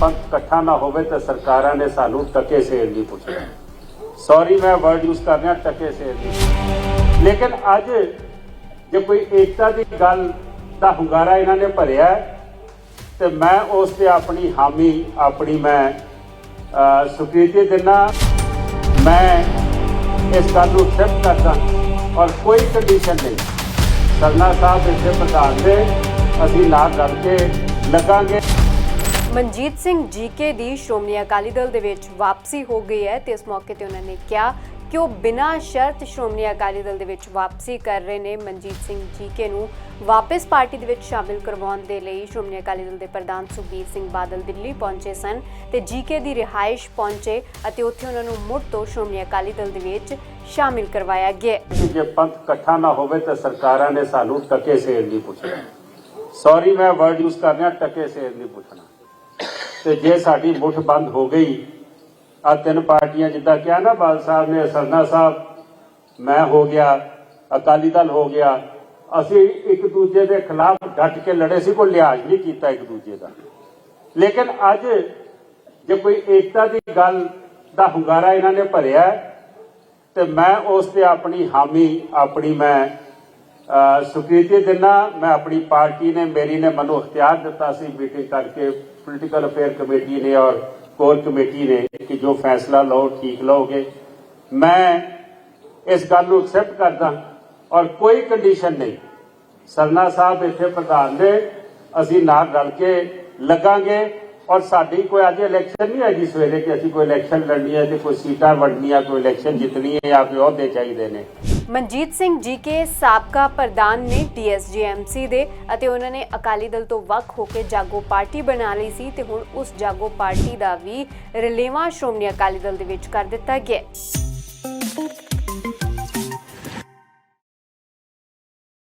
ਪੰਥ ਇਕੱਠਾ ਨਾ ਹੋਵੇ ਤਾਂ ਸਰਕਾਰਾਂ ਨੇ ਸਾਨੂੰ ਟਕੇ ਸੇਲ ਦੀ ਪੁੱਛਿਆ ਸੌਰੀ ਮੈਂ ਵਰਡ ਯੂਜ਼ ਕਰ ਰਿਹਾ ਟਕੇ ਸੇਲ ਦੀ ਲੇਕਿਨ ਅੱਜ ਜੇ ਕੋਈ ਏਕਤਾ ਦੀ ਗੱਲ ਦਾ ਹੁੰਗਾਰਾ ਇਹਨਾਂ ਨੇ ਭਰਿਆ ਹੈ, ਤੇ ਮੈਂ ਉਸ ਤੇ ਆਪਣੀ ਹਾਮੀ ਆਪਣੀ ਮੈਂ ਅਹ, ਸਵੀਕ੍ਰਿਤੀ ਦਿੰਦਾ ਮੈਂ ਇਸ ਗੱਲ ਨੂੰ ਐਕਸੈਪਟ ਕਰਦਾ ਔਰ ਕੋਈ ਕੰਡੀਸ਼ਨ ਨਹੀਂ। ਸਰਨਾ ਸਾਹਿਬ ਇੱਥੇ ਪ੍ਰਧਾਨ ਦੇ ਅਸੀਂ ਨਾਲ ਰਲ ਕੇ ਲੱਗਾਂਗੇ। ਮਨਜੀਤ ਸਿੰਘ ਜੀਕੇ ਦੀ ਸ਼੍ਰੋਮਣੀ ਅਕਾਲੀ ਦਲ ਦੇ ਵਿੱਚ ਵਾਪਸੀ ਹੋ ਗਈ ਹੈ ਤੇ ਇਸ ਮੌਕੇ ਤੇ ਉਹਨਾਂ ਨੇ ਕਿਹਾ ਕਿ ਉਹ ਬਿਨਾਂ ਸ਼ਰਤ ਸ਼੍ਰੋਮਣੀ ਅਕਾਲੀ ਦਲ ਦੇ ਵਿੱਚ ਵਾਪਸੀ ਕਰ ਰਹੇ ਨੇ। ਮਨਜੀਤ ਸਿੰਘ ਜੀਕੇ ਨੂੰ ਵਾਪਸ ਪਾਰਟੀ ਦੇ ਵਿੱਚ ਸ਼ਾਮਿਲ ਕਰਵਾਉਣ ਦੇ ਲਈ ਸ਼੍ਰੋਮਣੀ ਅਕਾਲੀ ਦਲ ਦੇ ਪ੍ਰਧਾਨ ਸੁਖਬੀਰ ਸਿੰਘ ਬਾਦਲ ਦਿੱਲੀ ਪਹੁੰਚੇ ਸਨ ਤੇ ਜੀਕੇ ਦੀ ਰਿਹਾਇਸ਼ ਪਹੁੰਚੇ ਅਤੇ ਉੱਥੇ ਉਹਨਾਂ ਨੂੰ ਮੁੜ ਤੋਂ ਸ਼੍ਰੋਮਣੀ ਅਕਾਲੀ ਦਲ ਦੇ ਵਿੱਚ ਸ਼ਾਮਿਲ ਕਰਵਾਇਆ ਗਿਆ ਜੇ ਪੰਥ ਇਕੱਠਾ ਨਾ ਹੋਵੇ ਤਾਂ ਸਰਕਾਰਾਂ ਨੇ ਸਾਨੂੰ ਟਕੇ ਸੇਲ ਨਹੀਂ ਪੁੱਛਿਆ ਸੌਰੀ ਮੈਂ ਵਰਡ ਯੂਜ਼ ਕਰ ਰਿਹਾ, ਟਕੇ ਸੇਲ ਨਹੀਂ ਪੁੱਛਣਾ। ਤੇ ਜੇ ਸਾਡੀ ਮੁੱਠ ਬੰਦ ਹੋ ਗਈ ਆ ਤਿੰਨ ਪਾਰਟੀਆਂ ਜਿੱਦਾਂ ਕਿਹਾ ਨਾ ਬਾਲ ਸਾਹਿਬ ਨੇ, ਸਰਨਾ ਸਾਹਿਬ, ਮੈਂ ਹੋ ਗਿਆ, ਅਕਾਲੀ ਦਲ ਹੋ ਗਿਆ, ਅਸੀਂ ਇੱਕ ਦੂਜੇ ਦੇ ਖਿਲਾਫ ਡਟ ਕੇ ਲੜੇ ਸੀ, ਕੋਈ ਲਿਹਾਜ਼ ਨਹੀਂ ਕੀਤਾ ਇੱਕ ਦੂਜੇ ਦਾ। ਲੇਕਿਨ ਅੱਜ ਜੇ ਕੋਈ ਏਕਤਾ ਦੀ ਗੱਲ ਦਾ ਹੁੰਗਾਰਾ ਇਹਨਾਂ ਨੇ ਭਰਿਆ ਤੇ ਮੈਂ ਉਸ ਤੇ ਆਪਣੀ ਹਾਮੀ, ਆਪਣੀ ਮੈਂ ਅਹ, ਸਵੀਕ੍ਰਿਤੀ ਦਿੰਦਾ ਮੈਂ ਆਪਣੀ ਪਾਰਟੀ ਨੇ ਮੇਰੀ ਨੇ ਮੈਨੂੰ ਇਖਤਿਆਰ ਦਿੱਤਾ ਸੀ ਮੀਟਿੰਗ ਕਰਕੇ ਪੋਲੀਟੀਕਲ ਅਫੇਅਰ ਕਮੇਟੀ ਨੇ ਔਰ ਕੋਰ ਕਮੇਟੀ ਨੇ ਕਿ ਜੋ ਫੈਸਲਾ ਲਓ ਠੀਕ ਲਓਗੇ। ਮੈਂ ਇਸ ਗੱਲ ਨੂੰ ਐਕਸੈਪਟ ਕਰਦਾ ਔਰ ਕੋਈ ਕੰਡੀਸ਼ਨ ਨਹੀਂ। ਸਰਨਾ ਸਾਹਿਬ ਇੱਥੇ ਪ੍ਰਧਾਨ ਨੇ ਅਸੀਂ ਨਾਲ ਰਲ ਕੇ ਲੱਗਾਂਗੇ ਔਰ ਸਾਡੀ ਕੋਈ ਅੱਜ ਇਲੈਕਸ਼ਨ ਨਹੀਂ ਹੈਗੀ ਸਵੇਰੇ ਕਿ ਅਸੀਂ ਕੋਈ ਇਲੈਕਸ਼ਨ ਲੜਨੀ ਹੈ ਤੇ ਕੋਈ ਸੀਟਾਂ ਵੰਡਣੀਆਂ ਕੋਈ ਇਲੈਕਸ਼ਨ ਜਿੱਤਣੀ ਹੈ ਜਾਂ ਕੋਈ ਅਹੁਦੇ ਚਾਹੀਦੇ ਨੇ। ਮਨਜੀਤ ਸਿੰਘ ਜੀ ਕੇ ਸਾਬਕਾ ਪ੍ਰਧਾਨ ਨੇ ਟੀਐਸਜੀਐਮਸੀ ਦੇ ਅਤੇ ਉਹਨਾਂ ਨੇ ਅਕਾਲੀ ਦਲ ਤੋਂ ਵੱਖ ਹੋ ਕੇ ਜਾਗੋ ਪਾਰਟੀ ਬਣਾ ਲਈ ਸੀ ਤੇ ਹੁਣ ਉਸ ਜਾਗੋ ਪਾਰਟੀ ਦਾ ਵੀ ਰਲੇਵਾ ਸ਼੍ਰੋਮਣੀ ਅਕਾਲੀ ਦਲ ਦੇ ਵਿੱਚ ਕਰ ਦਿੱਤਾ ਗਿਆ